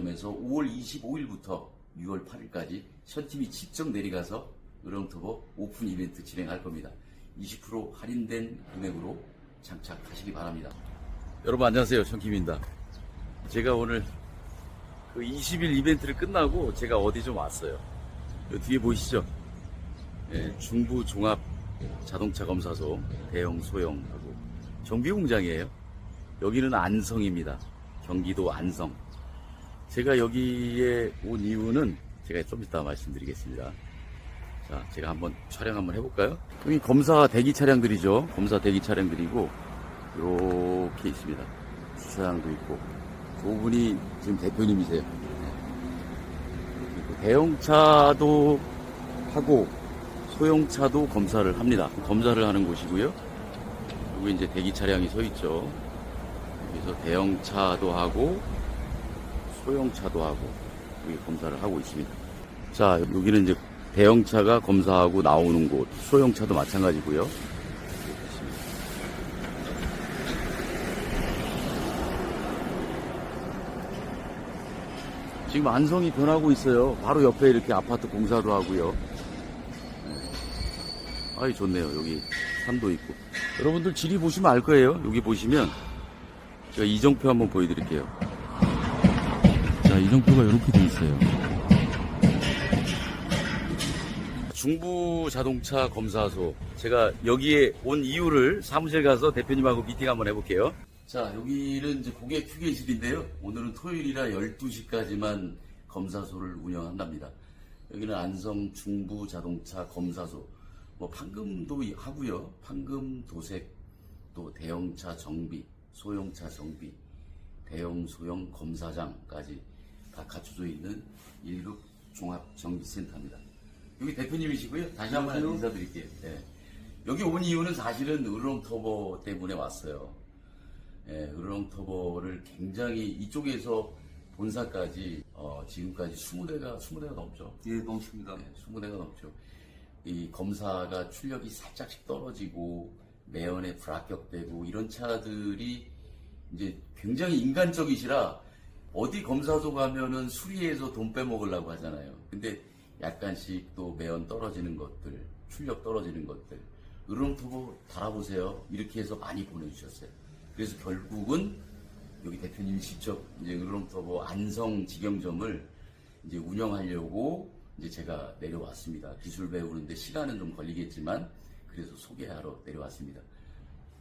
지점에서 5월 25일부터 6월 8일까지 현팀이 직접 내려가서 으렁터보 오픈 이벤트 진행할 겁니다. 20% 할인된 금액으로 장착하시기 바랍니다. 여러분 안녕하세요. 현김입니다. 제가 오늘 그 20일 이벤트를 끝나고 제가 어디 좀 왔어요. 요 뒤에 보이시죠? 예, 중부 종합 자동차 검사소 대형 소형하고 정비 공장이에요. 여기는 안성입니다. 경기도 안성. 제가 여기에 온 이유는 제가 좀 이따 말씀드리겠습니다. 자, 제가 한번 촬영 한번 해볼까요? 여기 검사 대기 차량들이죠. 검사 대기 차량들이고 이렇게 있습니다. 주차장도 있고 두 분이 지금 대표님이세요. 대형차도 하고 소형차도 검사를 합니다. 검사를 하는 곳이고요. 여기 이제 대기 차량이 서 있죠. 여기서 대형차도 하고 소형차도 하고 여기 검사를 하고 있습니다. 자, 여기는 이제 대형차가 검사하고 나오는 곳, 소형차도 마찬가지고요. 지금 안성이 변하고 있어요. 바로 옆에 이렇게 아파트 공사도 하고요. 네. 아이 좋네요. 여기 산도 있고. 여러분들 지리 보시면 알 거예요. 여기 보시면 제가 이정표 한번 보여드릴게요. 자, 이정표가 이렇게 돼 있어요. 중부 자동차 검사소. 제가 여기에 온 이유를 사무실 가서 대표님하고 미팅 한번 해볼게요. 자, 여기는 이제 고객 휴게실인데요. 오늘은 토요일이라 12시까지만 검사소를 운영한답니다. 여기는 안성 중부 자동차 검사소. 뭐 판금도 하고요. 판금 도색, 또 대형차 정비, 소형차 정비, 대형 소형 검사장까지 다 갖춰져 있는 1급 종합 정비센터입니다. 여기 대표님이시고요. 다시 한번 안녕하세요. 인사드릴게요. 예. 여기 온 이유는 사실은 으르렁터보 때문에 왔어요. 예, 으르렁터보를 굉장히 이쪽에서 본사까지 어, 지금까지 20대가 20대가 넘죠. 예, 넘습니다. 네, 20대가 넘죠. 이 검사가 출력이 살짝씩 떨어지고 매연에 불합격되고 이런 차들이 이제 굉장히 인간적이시라 어디 검사소 가면은 수리해서 돈 빼먹으려고 하잖아요. 근데 약간씩 또 매연 떨어지는 것들, 출력 떨어지는 것들, 으름투보 달아보세요. 이렇게 해서 많이 보내주셨어요. 그래서 결국은 여기 대표님이 직접 이제 으름투보 안성 직영점을 이제 운영하려고 이제 제가 내려왔습니다. 기술 배우는데 시간은 좀 걸리겠지만 그래서 소개하러 내려왔습니다.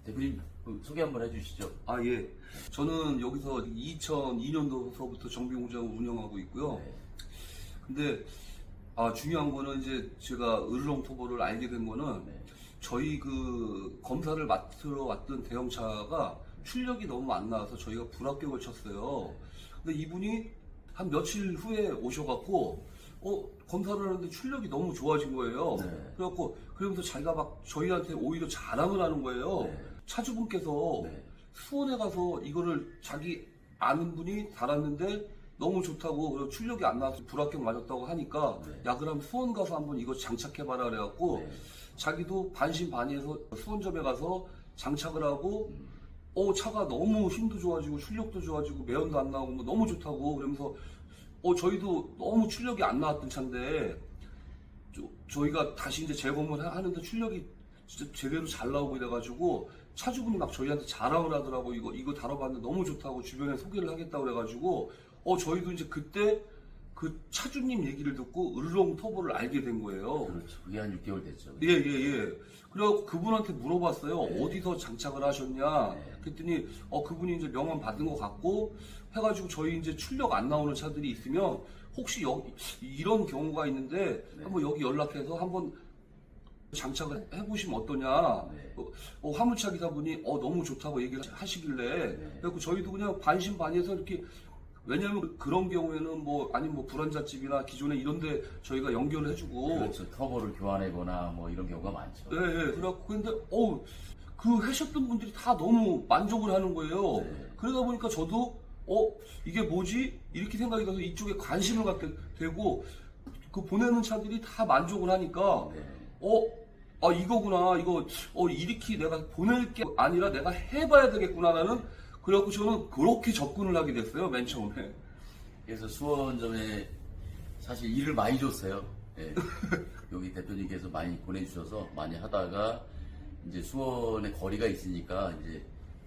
대표님 그 소개 한번 해주시죠. 아, 예. 저는 여기서 2002년도서부터 정비공장을 운영하고 있고요. 네. 근데, 아, 중요한 거는 이제 제가 으르렁토보를 알게 된 거는 네. 저희 그 검사를 맡으러 왔던 대형차가 출력이 너무 안 나와서 저희가 불합격을 쳤어요. 근데 이분이 한 며칠 후에 오셔갖고, 어, 검사를 하는데 출력이 너무 좋아진 거예요. 네. 그래갖고, 그러면서 자기가 막 저희한테 오히려 자랑을 하는 거예요. 네. 차주분께서 네. 수원에 가서 이거를 자기 아는 분이 달았는데 너무 좋다고 그리고 출력이 안 나와서 불합격 맞았다고 하니까 네. 야 그럼 수원 가서 한번 이거 장착해봐라 그래갖고 네. 자기도 반신반의해서 수원점에 가서 장착을 하고 음. 어 차가 너무 힘도 좋아지고 출력도 좋아지고 매연도 안 나오고 뭐 너무 좋다고 그러면서 어 저희도 너무 출력이 안 나왔던 차인데 저, 희가 다시 이제 재검을 하- 하는데 출력이 진짜 제대로 잘 나오고 이래가지고 차주분이 막 저희한테 자랑을 하더라고 이거 이거 다뤄봤는데 너무 좋다고 주변에 소개를 하겠다고 그래가지고 어 저희도 이제 그때 그 차주님 얘기를 듣고 을롱 터보를 알게 된 거예요. 그렇죠. 그게 한 6개월 됐죠. 예, 예, 예. 그래갖고 그분한테 물어봤어요. 네. 어디서 장착을 하셨냐? 네. 그랬더니, 어, 그분이 이제 명함 받은 것 같고, 해가지고 저희 이제 출력 안 나오는 차들이 있으면, 혹시 여기, 이런 경우가 있는데, 네. 한번 여기 연락해서 한번 장착을 해보시면 어떠냐? 네. 어, 어, 화물차 기사분이, 어, 너무 좋다고 얘기를 하시길래, 네. 그래갖고 저희도 그냥 반신반의해서 이렇게, 왜냐면 그런 경우에는 뭐, 아니면 뭐 불안자집이나 기존에 이런데 저희가 연결을 해주고, 그렇죠. 터보를 교환하거나 뭐 이런 경우가 많죠. 예, 예. 그래갖고, 근데, 어우, 그 하셨던 분들이 다 너무 만족을 하는 거예요. 네. 그러다 보니까 저도, 어, 이게 뭐지? 이렇게 생각이 들어서 이쪽에 관심을 갖게 되고, 그 보내는 차들이 다 만족을 하니까, 네. 어, 아, 이거구나. 이거, 어, 이렇게 내가 보낼 게 아니라 내가 해봐야 되겠구나라는, 그래갖고 저는 그렇게 접근을 하게 됐어요, 맨 처음에. 그래서 수원점에 사실 일을 많이 줬어요. 예. 여기 대표님께서 많이 보내주셔서 많이 하다가 이제 수원에 거리가 있으니까 이제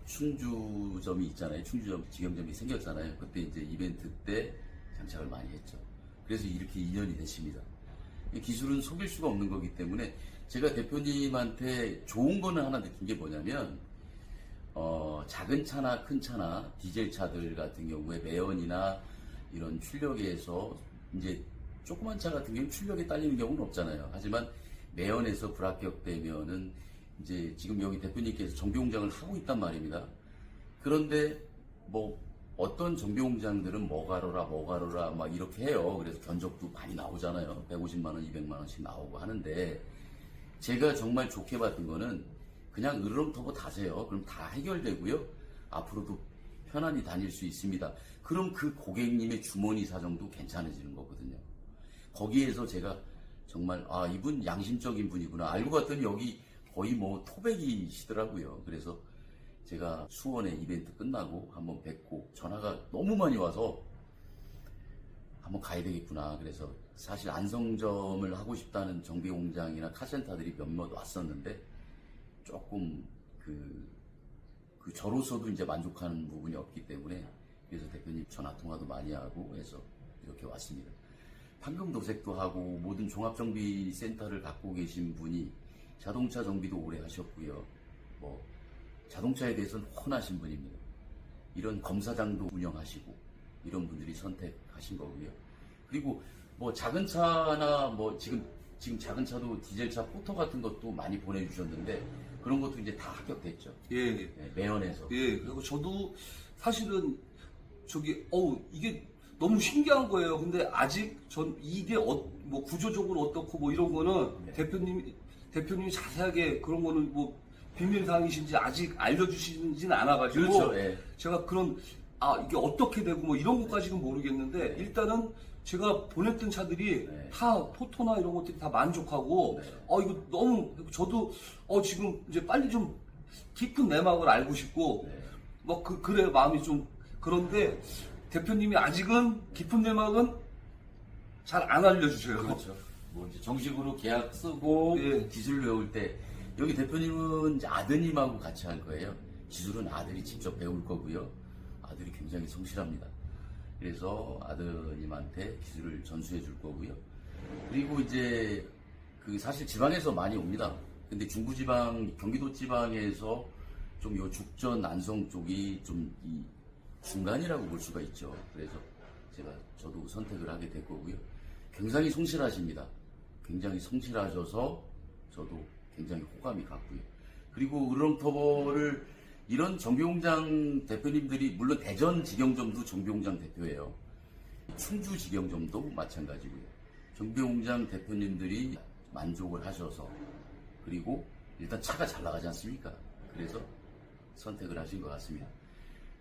충주점이 있잖아요. 충주점 직영점이 생겼잖아요. 그때 이제 이벤트 때 장착을 많이 했죠. 그래서 이렇게 인연이 됐습니다. 이 기술은 속일 수가 없는 거기 때문에 제가 대표님한테 좋은 거는 하나 느낀 게 뭐냐면 어, 작은 차나 큰 차나 디젤 차들 같은 경우에 매연이나 이런 출력에서 이제 조그만 차 같은 경우는 출력에 딸리는 경우는 없잖아요. 하지만 매연에서 불합격되면은 이제 지금 여기 대표님께서 정비 공장을 하고 있단 말입니다. 그런데 뭐 어떤 정비공장들은 뭐가로라 뭐가로라 막 이렇게 해요. 그래서 견적도 많이 나오잖아요. 150만 원, 200만 원씩 나오고 하는데 제가 정말 좋게 봤던 거는 그냥 으르렁터보 다세요. 그럼 다 해결되고요. 앞으로도 편안히 다닐 수 있습니다. 그럼 그 고객님의 주머니 사정도 괜찮아지는 거거든요. 거기에서 제가 정말 아 이분 양심적인 분이구나 알고 봤더니 여기 거의 뭐 토백이시더라고요. 그래서 제가 수원에 이벤트 끝나고 한번 뵙고 전화가 너무 많이 와서 한번 가야 되겠구나. 그래서 사실 안성점을 하고 싶다는 정비 공장이나 카센터들이 몇몇 왔었는데 조금 그, 그 저로서도 이제 만족하는 부분이 없기 때문에 그래서 대표님 전화 통화도 많이 하고 해서 이렇게 왔습니다. 판금 도색도 하고 모든 종합 정비 센터를 갖고 계신 분이 자동차 정비도 오래 하셨고요. 뭐 자동차에 대해서는 훤하신 분입니다. 이런 검사장도 운영하시고 이런 분들이 선택하신 거고요. 그리고 뭐 작은 차나 뭐 지금 지금 작은 차도 디젤차 포터 같은 것도 많이 보내주셨는데 그런 것도 이제 다 합격됐죠. 예, 예. 네, 매연에서. 예, 그리고 저도 사실은 저기 어우 이게 너무 신기한 거예요. 근데 아직 전 이게 어, 뭐 구조적으로 어떻고 뭐 이런 거는 네. 대표님 대표님이 자세하게 그런 거는 뭐 비밀 사항이신지 아직 알려주시지는 않아가지고 그렇죠. 예. 제가 그런 아 이게 어떻게 되고 뭐 이런 것까지는 모르겠는데 일단은 제가 보냈던 차들이 네. 다 포토나 이런 것들이 다 만족하고 네. 어 이거 너무 저도 어 지금 이제 빨리 좀 깊은 내막을 알고 싶고 네. 뭐 그, 그래 마음이 좀 그런데 대표님이 아직은 깊은 내막은 잘 안 알려주셔요. 그렇죠. 뭐 이제 정식으로 계약 쓰고 예. 기술 배울 때 여기 대표님은 이제 아드님하고 같이 할 거예요. 기술은 아들이 직접 배울 거고요. 아들이 굉장히 성실합니다. 그래서 아드님한테 기술을 전수해 줄 거고요. 그리고 이제 그 사실 지방에서 많이 옵니다. 근데 중부지방, 경기도 지방에서 좀 요 죽전 안성 쪽이 좀 이 중간이라고 볼 수가 있죠. 그래서 제가 저도 선택을 하게 될 거고요. 굉장히 성실하십니다. 굉장히 성실하셔서 저도 굉장히 호감이 갔고요. 그리고 으르렁터보를 이런 정비공장 대표님들이 물론 대전 직영점도 정비공장 대표예요. 충주 직영점도 마찬가지고요. 정비공장 대표님들이 만족을 하셔서 그리고 일단 차가 잘 나가지 않습니까? 그래서 선택을 하신 것 같습니다.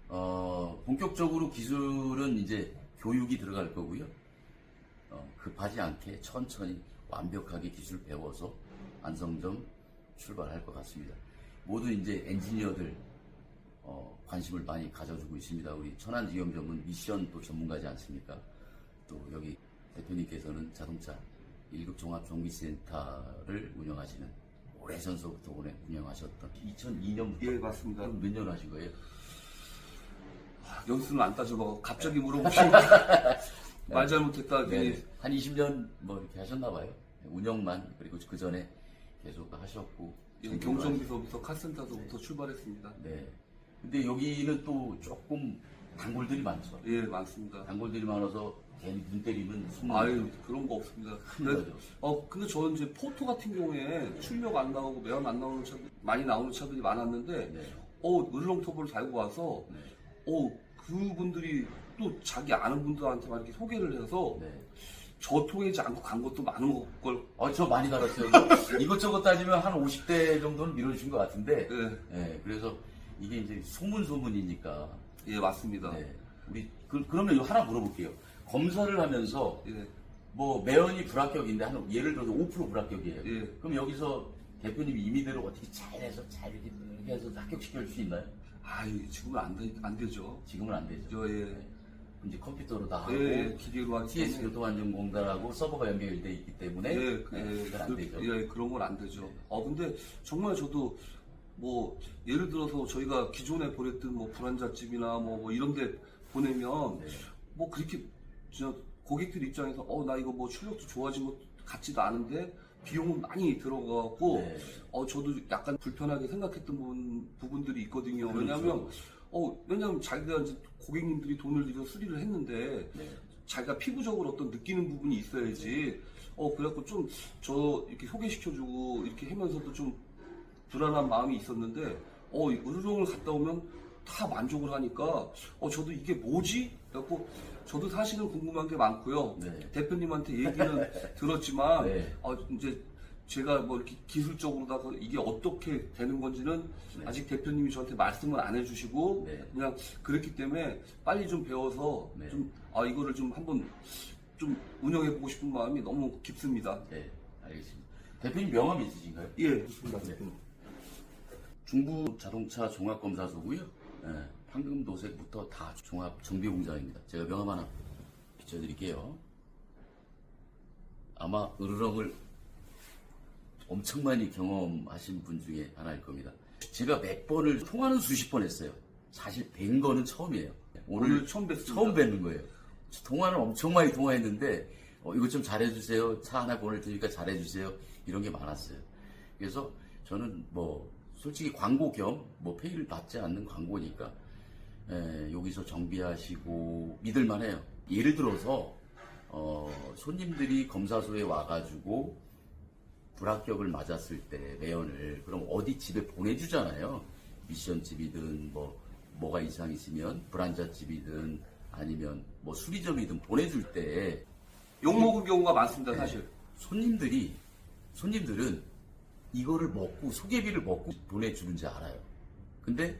어, 본격적으로 기술은 이제 교육이 들어갈 거고요. 어, 급하지 않게 천천히 완벽하게 기술 배워서 안성점 출발할 것 같습니다. 모두 이제 엔지니어들 어, 관심을 많이 가져주고 있습니다. 우리 천안지경점은 미션 또 전문가지 않습니까? 또 여기 대표님께서는 자동차 1급 종합정비센터를 운영하시는 오래전서부터 오래 운영하셨던 2002년부터 예 맞습니다. 몇년 하신 거예요? 연수는 안 따져봐. 갑자기 물어보시니까 말 잘못했다. 네. 한 20년 뭐 이렇게 하셨나 봐요. 운영만 그리고 그 전에 계속 하셨고 경정비서부터 카센터서부터 출발했습니다. 하시고. 네. 근데 여기는 또 조금 단골들이 많죠. 예 많습니다. 단골들이 많아서 괜히 눈 때리면 숨 아유 그런 거 없습니다. 큰 근데, 거죠. 어 근데 저는 이제 포토 같은 경우에 출력 안 나오고 매연 안 나오는 차들 많이 나오는 차들이 많았는데 네. 어 으르렁터보를 달고 와서 네. 어 그분들이 또 자기 아는 분들한테 막 이렇게 소개를 해서 네. 저 통하지 않고 간 것도 많은 걸 어, 저 많이 달았어요. 이거- 이것저것 따지면 한 50대 정도는 밀어주신 것 같은데. 예, 네, 그래서 이게 이제 소문 소문이니까. 예 맞습니다. 네. 우리 그, 그러면 이거 하나 물어볼게요. 검사를 하면서 예, 뭐 매연이 불합격인데 한 예를 들어서 5% 불합격이에요. 예. 그럼 여기서 대표님이 임의대로 어떻게 잘해서 잘 이렇게 해서 합격시킬 수 있나요? 아유 지금은 안, 되, 안 되죠. 지금은 안 되죠. 저 예. 이제 컴퓨터로 다 하고 예, 기계로 하기 TS 때문에 교통안전공단하고 서버가 연결되어 있기 때문에 예, 네, 예, 그건 안 그, 되죠. 예, 그런 건 안 되죠. 네. 어, 근데 정말 저도 뭐 예를 들어서 저희가 기존에 보냈던 뭐 불안자집이나 뭐, 뭐 이런 데 보내면 네. 뭐 그렇게 진짜 고객들 입장에서 어 나 이거 뭐 출력도 좋아진 것 같지도 않은데 비용은 많이 들어가고 네. 어 저도 약간 불편하게 생각했던 부분, 부분들이 있거든요. 그렇죠. 왜냐하면 어 왜냐하면 자기가 이제 고객님들이 돈을 들여 수리를 했는데 네. 자기가 피부적으로 어떤 느끼는 부분이 있어야지. 어, 그래갖고 좀, 저, 이렇게 소개시켜주고, 이렇게 하면서도 좀 불안한 마음이 있었는데, 어, 이 으르렁을 갔다 오면 다 만족을 하니까, 어, 저도 이게 뭐지? 그래갖고, 저도 사실은 궁금한 게 많고요. 네. 대표님한테 얘기는 들었지만, 네. 어, 이제 제가 뭐 이렇게 기술적으로다가 이게 어떻게 되는 건지는 네. 아직 대표님이 저한테 말씀을 안 해주시고, 네. 그냥 그렇기 때문에 빨리 좀 배워서 네. 좀 아 이거를 좀 한번 좀 운영해 보고 싶은 마음이 너무 깊습니다. 네, 알겠습니다. 대표님 명함 있으신가요? 예, 좋습니다. 네. 중부 자동차 종합검사소고요. 예, 황금 도색부터 다 종합 정비 공장입니다. 제가 명함 하나 비춰드릴게요. 아마 으르렁을 엄청 많이 경험하신 분 중에 하나일 겁니다. 제가 몇 번을 통화는 수십 번 했어요. 사실 뵌 거는 처음이에요. 오늘, 오늘 처음 뵀습니다. 처음 뵙는 거예요. 통화는 엄청 많이 통화했는데 어, 이거 좀 잘해주세요. 차 하나 보낼 테니까 잘해주세요. 이런 게 많았어요. 그래서 저는 뭐 솔직히 광고 겸 뭐 페이를 받지 않는 광고니까 에, 여기서 정비하시고 믿을만해요. 예를 들어서 어, 손님들이 검사소에 와가지고 불합격을 맞았을 때 매연을 그럼 어디 집에 보내주잖아요. 미션집이든 뭐 뭐가 이상 있으면 불안자집이든 아니면 뭐 수리점이든 보내줄 때 욕 먹은 경우가 많습니다, 네. 사실. 손님들이 손님들은 이거를 먹고 소개비를 먹고 보내주는지 알아요. 근데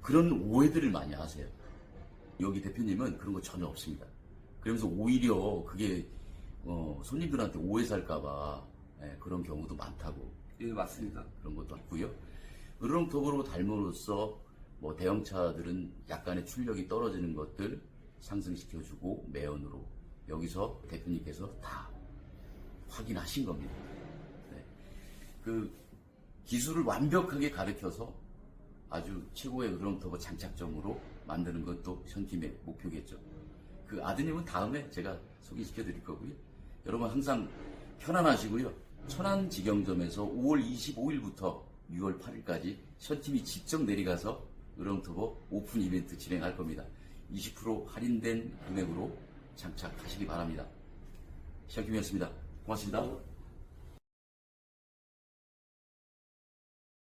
그런 오해들을 많이 하세요. 여기 대표님은 그런 거 전혀 없습니다. 그러면서 오히려 그게 어, 손님들한테 오해 살까봐 예, 그런 경우도 많다고 예, 맞습니다. 그런 것도 있고요. 으르렁톡으로 닮음으로써 뭐 대형차들은 약간의 출력이 떨어지는 것들 상승시켜주고 매연으로 여기서 대표님께서 다 확인하신 겁니다. 네. 그 기술을 완벽하게 가르쳐서 아주 최고의 으르렁터보 장착점으로 만드는 것도 현팀의 목표겠죠. 그 아드님은 다음에 제가 소개시켜 드릴 거고요. 여러분 항상 편안하시고요. 천안직영점에서 5월 25일부터 6월 8일까지 현팀이 직접 내려가서 으렁터보 오픈 이벤트 진행할 겁니다. 20% 할인된 금액으로 장착하시기 바랍니다. 시작팀이었습니다. 고맙습니다.